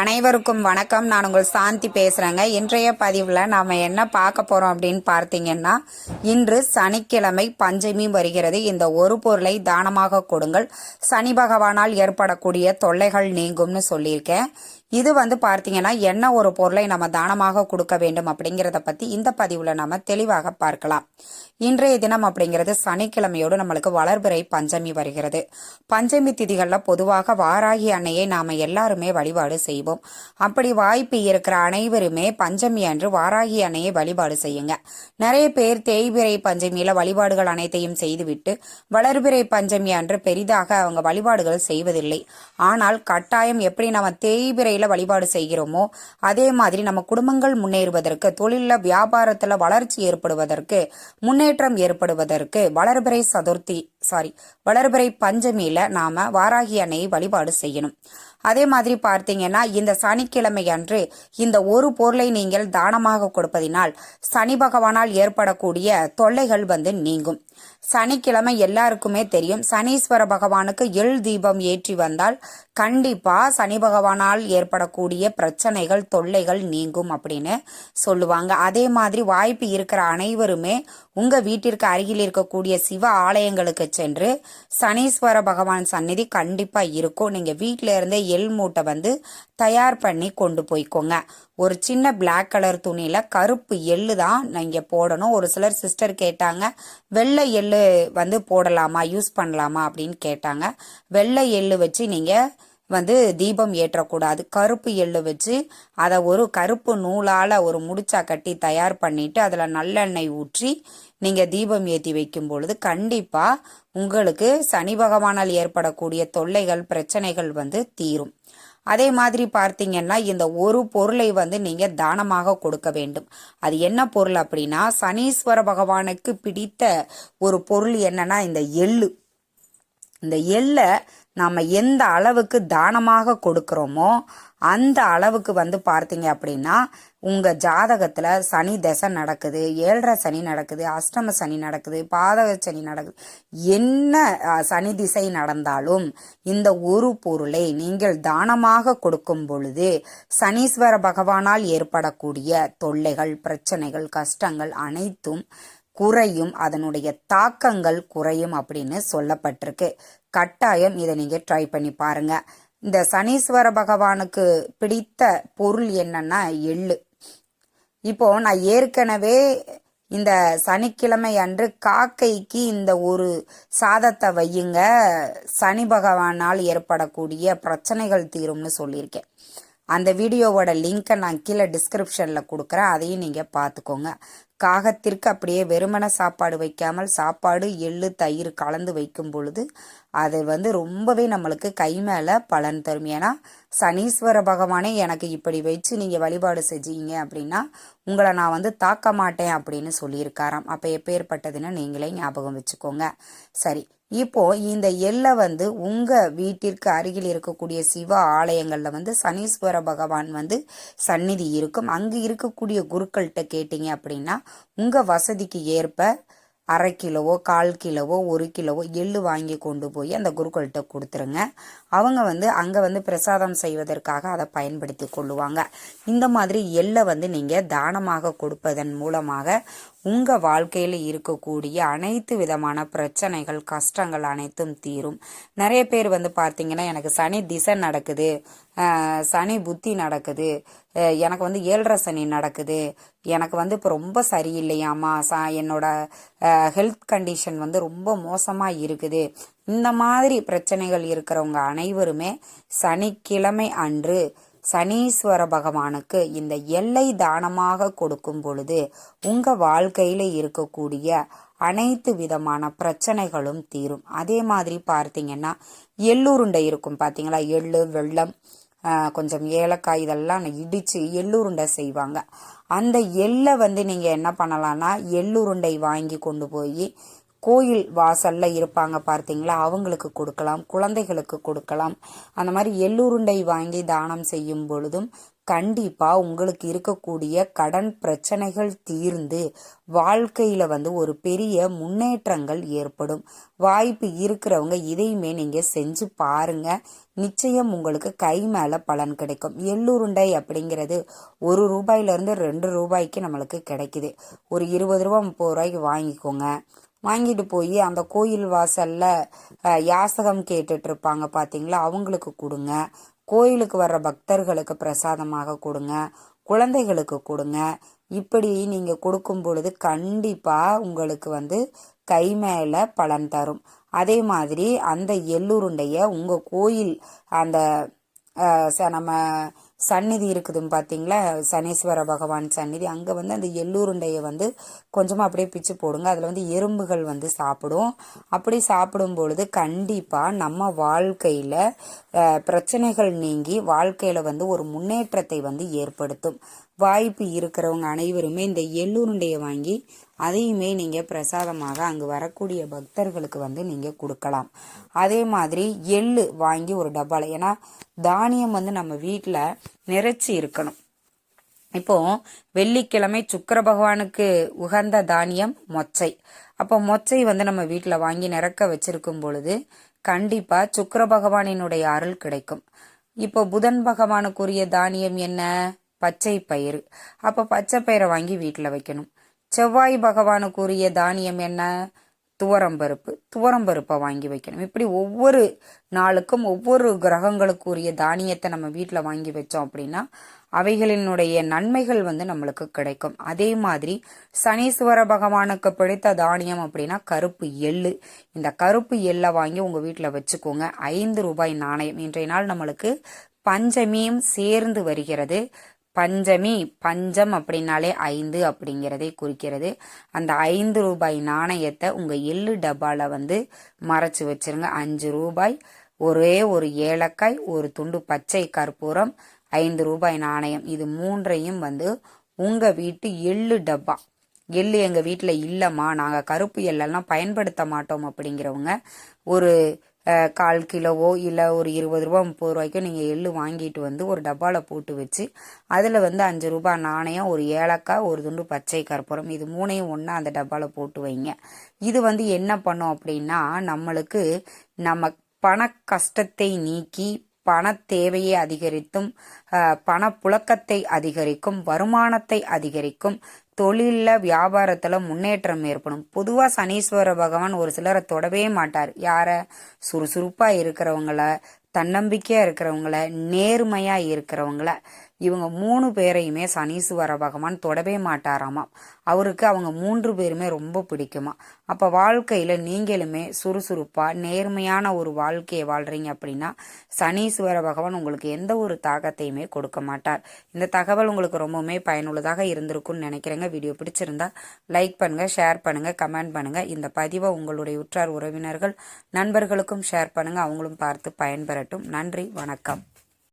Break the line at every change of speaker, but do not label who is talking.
அனைவருக்கும் வணக்கம். நான் உங்கள் சாந்தி பேசுகிறேங்க இன்றைய பதிவில் நாம் என்ன பார்க்க போகிறோம் அப்படின்னு பார்த்தீங்கன்னா இன்று சனிக்கிழமை பஞ்சமி வருகிறது. இந்த ஒரு பொருளை தானமாக கொடுங்கள். சனி பகவானால் ஏற்படக்கூடிய தொல்லைகள் நீங்கும்னு சொல்லியிருக்கேன். இது வந்து பார்த்தீங்கன்னா என்ன ஒரு பொருளை நம்ம தானமாக கொடுக்க வேண்டும் அப்படிங்கிறத பற்றி இந்த பதிவில் நம்ம தெளிவாக பார்க்கலாம். இன்றைய தினம் அப்படிங்கிறது சனிக்கிழமையோடு நம்மளுக்கு வளர்பிறை பஞ்சமி வருகிறது. பஞ்சமி திதிகளில் பொதுவாக வாராகி அன்னையை நாம் எல்லாருமே வழிபாடு செய்வோம். அப்படி வாய்ப்பு இருக்கிற அனைவருமே பஞ்சமி அன்று வாராகி அன்னையை வழிபாடு செய்யுங்க. நிறைய பேர் தேய்பிறை பஞ்சமியில் வழிபாடுகள் அனைத்தையும் செய்துவிட்டு வளர்பிறை பஞ்சமி அன்று பெரிதாக அவங்க வழிபாடுகள் செய்வதில்லை. ஆனால் கட்டாயம் எப்படி நம்ம தேய்பிறையில் வழிபாடு செய்கிறோமோ அதே மாதிரி நம்ம குடும்பங்கள் முன்னேறுவதற்கு தொழிலில் வியாபாரத்தில் வளர்ச்சி ஏற்படுவதற்கு முன்னேற்றம் ஏற்படுவதற்கு வளர்பிறை சதுர்த்தி சாரி வளர்பிறை பஞ்சமியில நாம வாராகி அன்னையை வழிபாடு செய்யணும். அதே மாதிரி பார்த்தீங்கன்னா இந்த சனிக்கிழமை அன்று இந்த ஒரு பொருளை நீங்கள் தானமாக கொடுப்பதினால் சனி பகவானால் ஏற்படக்கூடிய தொல்லைகள் வந்து நீங்கும். சனிக்கிழமை எல்லாருக்குமே தெரியும் சனீஸ்வர பகவானுக்கு எள் தீபம் ஏற்றி வந்தால் கண்டிப்பா சனி பகவானால் ஏற்படக்கூடிய பிரச்சனைகள் தொல்லைகள் நீங்கும் அப்படின்னு சொல்லுவாங்க. அதே மாதிரி வாய்ப்பு இருக்கிற அனைவருமே உங்க வீட்டிற்கு அருகில் இருக்கக்கூடிய சிவ ஆலயங்களுக்கு சென்று சனீஸ்வர பகவான் சந்நிதி கண்டிப்பா இருக்கும். நீங்க வீட்டில இருந்தே எள் மூட்டை வந்து தயார் பண்ணி கொண்டு போய்க்கோங்க. ஒரு சின்ன பிளாக் கலர் துணியில கருப்பு எள்ளு தான் நீங்க போடணும். ஒரு சிலர் சிஸ்டர் கேட்டாங்க வெள்ளை எள்ளு வந்து போடலாமா? யூஸ் பண்ணலாமா? அப்படின்னு கேட்டாங்க. வெள்ளை எள்ளு வச்சு நீங்க வந்து தீபம் ஏற்றக்கூடாது. கருப்பு எள்ளு வச்சு அதை ஒரு கருப்பு நூலால் ஒரு முடிச்சா கட்டி தயார் பண்ணிட்டு அதில் நல்லெண்ணெய் ஊற்றி நீங்கள் தீபம் ஏற்றி வைக்கும் பொழுது கண்டிப்பாக உங்களுக்கு சனி பகவானால் ஏற்படக்கூடிய தொல்லைகள் பிரச்சனைகள் வந்து தீரும். அதே மாதிரி பார்த்தீங்கன்னா இந்த ஒரு பொருளை வந்து நீங்க தானமாக கொடுக்க வேண்டும். அது என்ன பொருள் அப்படின்னா சனீஸ்வர பகவானுக்கு பிடித்த ஒரு பொருள் என்னன்னா இந்த எள்ளு. இந்த எள்ளை நாம் எந்த அளவுக்கு தானமாக கொடுக்குறோமோ அந்த அளவுக்கு வந்து பார்த்தீங்க அப்படின்னா உங்கள் ஜாதகத்தில் சனி தசை நடக்குது ஏழரை சனி நடக்குது அஷ்டம சனி நடக்குது பாதக சனி நடக்குது. என்ன சனி திசை நடந்தாலும் இந்த ஒரு பொருளை நீங்கள் தானமாக கொடுக்கும் பொழுது சனீஸ்வர பகவானால் ஏற்படக்கூடிய தொல்லைகள் பிரச்சனைகள் கஷ்டங்கள் அனைத்தும் குறையும் அதனுடைய தாக்கங்கள் குறையும் அப்படின்னு சொல்லப்பட்டிருக்கு. கட்டாயம் இதை நீங்க ட்ரை பண்ணி பாருங்க. இந்த சனீஸ்வர பகவானுக்கு பிடித்த பொருள் என்னன்னா எள்ளு. இப்போ நான் ஏற்கனவே இந்த சனிக்கிழமை அன்று காக்கைக்கு இந்த ஒரு சாதத்தை வையுங்க. சனி பகவானால் ஏற்படக்கூடிய பிரச்சனைகள் தீரும்னு சொல்லியிருக்கேன். அந்த வீடியோவோட லிங்கை நான் கீழே டிஸ்கிரிப்ஷனில் கொடுக்குறேன். அதையும் நீங்கள் பார்த்துக்கோங்க. காகத்திற்கு அப்படியே வெறுமன சாப்பாடு வைக்காமல் சாப்பாடு எள்ளு தயிர் கலந்து வைக்கும் பொழுது அது வந்து ரொம்பவே நம்மளுக்கு கை மேலே பலன் தரும். ஏன்னா சனீஸ்வர பகவானே எனக்கு இப்படி வச்சு நீங்கள் வழிபாடு செஞ்சீங்க அப்படின்னா உங்களை நான் வந்து தாக்க மாட்டேன் அப்படின்னு சொல்லியிருக்காராம். அப்போ எப்பேற்பட்டதுன்னு நீங்களே ஞாபகம் வச்சுக்கோங்க. சரி இப்போ இந்த எல்லை வந்து உங்க வீட்டிற்கு அருகில் இருக்கக்கூடிய சிவ ஆலயங்கள்ல வந்து சனீஸ்வர பகவான் வந்து சந்நிதி இருக்கும். அங்கு இருக்கக்கூடிய குருக்கள்கிட்ட கேட்டீங்க அப்படின்னா உங்க வசதிக்கு ஏற்ப அரை கிலோவோ கால் கிலோவோ ஒரு கிலோவோ எள்ளு வாங்கி கொண்டு போய் அந்த குருக்கள்கிட்ட கொடுத்துருங்க. அவங்க வந்து அங்கே வந்து பிரசாதம் செய்வதற்காக அதை பயன்படுத்தி கொள்ளுவாங்க. இந்த மாதிரி எள்ளை வந்து நீங்கள் தானமாக கொடுப்பதன் மூலமாக உங்கள் வாழ்க்கையில் இருக்கக்கூடிய அனைத்து விதமான பிரச்சனைகள் கஷ்டங்கள் அனைத்தும் தீரும். நிறைய பேர் வந்து பார்த்தீங்கன்னா எனக்கு சனி திசை நடக்குது சனி புத்தி நடக்குது எனக்கு வந்து ஏழரை சனி நடக்குது எனக்கு வந்து இப்போ ரொம்ப சரியில்லையாமா சா என்னோட ஹெல்த் கண்டிஷன் வந்து ரொம்ப மோசமாக இருக்குது. இந்த மாதிரி பிரச்சனைகள் இருக்கிறவங்க அனைவருமே சனிக்கிழமை அன்று சனீஸ்வர பகவானுக்கு இந்த எல்லை தானமாக கொடுக்கும் பொழுது உங்க வாழ்க்கையில இருக்கக்கூடிய அனைத்து விதமான பிரச்சனைகளும் தீரும். அதே மாதிரி பார்த்தீங்கன்னா எள்ளுருண்டை இருக்கும் பார்த்தீங்களா எள்ளு வெள்ளம் கொஞ்சம் ஏலக்காய் இதெல்லாம் இடிச்சு எள்ளுருண்டை செய்வாங்க. அந்த எள்ளை வந்து நீங்கள் என்ன பண்ணலான்னா எள்ளுருண்டை வாங்கி கொண்டு போய் கோயில் வாசல்ல இருப்பாங்க பார்த்தீங்களா? அவங்களுக்கு கொடுக்கலாம் குழந்தைகளுக்கு கொடுக்கலாம். அந்த மாதிரி எள்ளுருண்டை வாங்கி தானம் செய்யும் பொழுதும் கண்டிப்பாக உங்களுக்கு இருக்கக்கூடிய கடன் பிரச்சனைகள் தீர்ந்து வாழ்க்கையில் வந்து ஒரு பெரிய முன்னேற்றங்கள் ஏற்படும். வாய்ப்பு இருக்கிறவங்க இதையுமே நீங்கள் செஞ்சு பாருங்க. நிச்சயம் உங்களுக்கு கை மேலே பலன் கிடைக்கும். எள்ளுருண்டை அப்படிங்கிறது ஒரு ரூபாயிலேருந்து ரெண்டு ரூபாய்க்கு நம்மளுக்கு கிடைக்குது. ஒரு இருபது ரூபா முப்பது ரூபாய்க்கு வாங்கிக்கோங்க. வாங்கிட்டு போய் அந்த கோயில் வாசல்ல யாசகம் கேட்டுட்டு இருப்பாங்க பார்த்தீங்களா அவங்களுக்கு கொடுங்க. கோயிலுக்கு வர்ற பக்தர்களுக்கு பிரசாதமாக கொடுங்க. குழந்தைகளுக்கு கொடுங்க. இப்படி நீங்கள் கொடுக்கும் பொழுது கண்டிப்பாக உங்களுக்கு வந்து கை மேலே பலன் தரும். அதே மாதிரி அந்த எள்ளுருண்டைய உங்கள் கோயில் அந்த ச- நம்ம சந்நிதி இருக்குதுன்னு பார்த்தீங்களா சனீஸ்வர பகவான் சந்நிதி. அங்கே வந்து அந்த எள்ளூருண்டையை வந்து கொஞ்சமாக அப்படியே பிச்சு போடுங்க. அதில் வந்து எறும்புகள் வந்து சாப்பிடும். அப்படி சாப்பிடும் பொழுது கண்டிப்பாக நம்ம வாழ்க்கையில் பிரச்சனைகள் நீங்கி வாழ்க்கையில் வந்து ஒரு முன்னேற்றத்தை வந்து ஏற்படுத்தும். வாய்ப்பு இருக்கிறவங்க அனைவருமே இந்த எள்ளுருண்டையை வாங்கி அதையுமே நீங்கள் பிரசாதமாக அங்கு வரக்கூடிய பக்தர்களுக்கு வந்து நீங்கள் கொடுக்கலாம். அதே மாதிரி எள்ளு வாங்கி ஒரு டப்பாவில் ஏன்னா தானியம் வந்து நம்ம வீட்டில் நிறைச்சி இருக்கணும். இப்போ வெள்ளிக்கிழமை சுக்கர பகவானுக்கு உகந்த தானியம் மொச்சை. அப்போ மொச்சை வந்து நம்ம வீட்டில் வாங்கி நிறக்க வச்சிருக்கும் பொழுது கண்டிப்பாக சுக்கிர பகவானினுடைய அருள் கிடைக்கும். இப்போ புதன் பகவானுக்குரிய தானியம் என்ன? பச்சை பயிறு அப்போ பச்சை பயிரை வாங்கி வீட்டில் வைக்கணும். செவ்வாய் பகவானுக்குரிய தானியம் என்ன? துவரம்பருப்பு துவரம்பருப்பை வாங்கி வைக்கணும். இப்படி ஒவ்வொரு நாளுக்கும் ஒவ்வொரு கிரகங்களுக்குரிய தானியத்தை நம்ம வீட்டில் வாங்கி வச்சோம் அப்படின்னா அவைகளினுடைய நன்மைகள் வந்து நம்மளுக்கு கிடைக்கும். அதே மாதிரி சனீஸ்வர பகவானுக்கு பிடித்த தானியம் அப்படின்னா கருப்பு எள்ளு. இந்த கருப்பு எள்ளை வாங்கி உங்கள் வீட்டில் வச்சுக்கோங்க. ஐந்து ரூபாய் நாணயம். இன்றைய நாள் நம்மளுக்கு பஞ்சமியும் சேர்ந்து வருகிறது. பஞ்சமி பஞ்சம் அப்படின்னாலே ஐந்து அப்படிங்கிறதை குறிக்கிறது. அந்த ஐந்து ரூபாய் நாணயத்தை உங்கள் எள்ளு டப்பாவில் வந்து மறைச்சி வச்சிருங்க. அஞ்சு ரூபாய் ஒரே ஒரு ஏலக்காய் ஒரு துண்டு பச்சை கற்பூரம் ஐந்து ரூபாய் நாணயம். இது மூன்றையும் வந்து உங்கள் வீட்டு எள்ளு டப்பா. எள்ளு எங்கள் வீட்டில் இல்லைம்மா. நாங்கள் கருப்பு எள்ளெல்லாம் பயன்படுத்த மாட்டோம் அப்படிங்கிறவங்க ஒரு கால் கிலோவோ இல்லை ஒரு இருபது ரூபா முப்பது ரூபாய்க்கோ நீங்கள் எள்ளு வாங்கிட்டு வந்து ஒரு டப்பாவில் போட்டு வச்சு அதில் வந்து அஞ்சு ரூபாய் நாணயம் ஒரு ஏலக்காய் ஒரு துண்டு பச்சை கற்பூரம் இது மூணையும் ஒன்றா அந்த டப்பாவில் போட்டு வைங்க. இது வந்து என்ன பண்ணும் அப்படின்னா நம்மளுக்கு நம்ம பண கஷ்டத்தை நீக்கி பண தேவையை அதிகரித்தும் பணப்புழக்கத்தை அதிகரிக்கும் வருமானத்தை அதிகரிக்கும் தொழிலில் வியாபாரத்தில் முன்னேற்றம் ஏற்படும். பொதுவாக சனீஸ்வர பகவான் ஒரு சிலரை தொடவே மாட்டார். யாரை? சுறுசுறுப்பாக இருக்கிறவங்கள தன்னம்பிக்கையாக இருக்கிறவங்கள நேர்மையாக இருக்கிறவங்கள. இவங்க மூணு பேரையுமே சனீஸ்வர பகவான் தொடவே மாட்டாராமாம் அவருக்கு அவங்க மூன்று பேருமே ரொம்ப பிடிக்குமா? அப்போ வாழ்க்கையில் நீங்களுமே சுறுசுறுப்பாக நேர்மையான ஒரு வாழ்க்கையை வாழ்றீங்க அப்படின்னா சனீஸ்வர பகவான் உங்களுக்கு எந்த ஒரு தாக்கத்தையுமே கொடுக்க மாட்டார். இந்த தகவல் உங்களுக்கு ரொம்பவுமே பயனுள்ளதாக இருந்திருக்கும்னு நினைக்கிறேங்க. வீடியோ பிடிச்சிருந்தா லைக் பண்ணுங்க ஷேர் பண்ணுங்க கமெண்ட் பண்ணுங்க. இந்த பதிவை உங்களுடைய உற்றார் உறவினர்கள் நண்பர்களுக்கும் ஷேர் பண்ணுங்க. அவங்களும் பார்த்து பயன்பெறட்டும். நன்றி வணக்கம்.